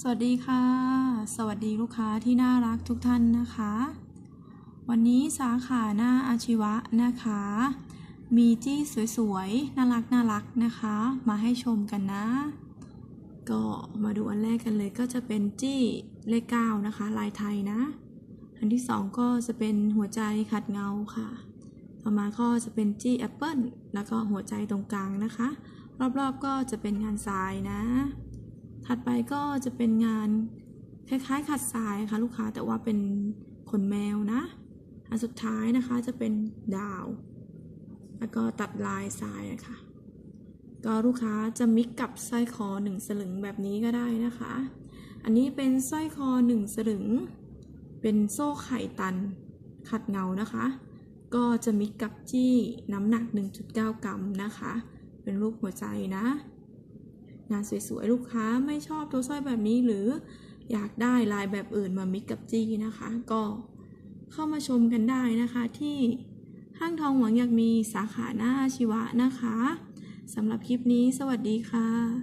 สวัสดีค่ะ สวัสดีลูกค้าที่น่ารักทุกท่านนะคะ วันนี้สาขาหน้าอาชีวะนะคะ มีจี้สวยๆ น่ารักน่ารักนะคะ มาให้ชมกันนะ ก็มาดูอันแรกกันเลยก็จะเป็นจี้เลขเก้านะคะ ลายไทยนะ อันที่สองก็จะเป็นหัวใจขัดเงาค่ะ ต่อมาก็จะเป็นจี้แอปเปิลแล้วก็หัวใจตรงกลางนะคะ รอบๆก็จะเป็นงานทรายนะ ถัดไปก็จะเป็นงานคล้ายๆขัดทรายค่ะลูกค้าแต่ว่าเป็นขนแมวนะ อันสุดท้ายนะคะจะเป็นดาว แล้วก็ตัดลายทรายอะค่ะก็ลูกค้าจะมิกกับสร้อยคอหนึ่งสลึงแบบนี้ก็ได้นะคะ อันนี้เป็นสร้อยคอหนึ่งสลึง เป็นโซ่ไข่ตันขัดเงานะคะ ก็จะมิกกับจี้น้ำหนัก 1.9 กรัมนะคะ เป็นรูปหัวใจนะ งานสวยๆ ลูกค้าไม่ชอบตัวสร้อยแบบนี้หรืออยากได้ลายแบบอื่นมามิกกับจี้นะคะ ก็เข้ามาชมกันได้นะคะที่ห้างทองหวังอยากมีสาขาหน้าอชีวะนะคะสำหรับคลิปนี้สวัสดีค่ะ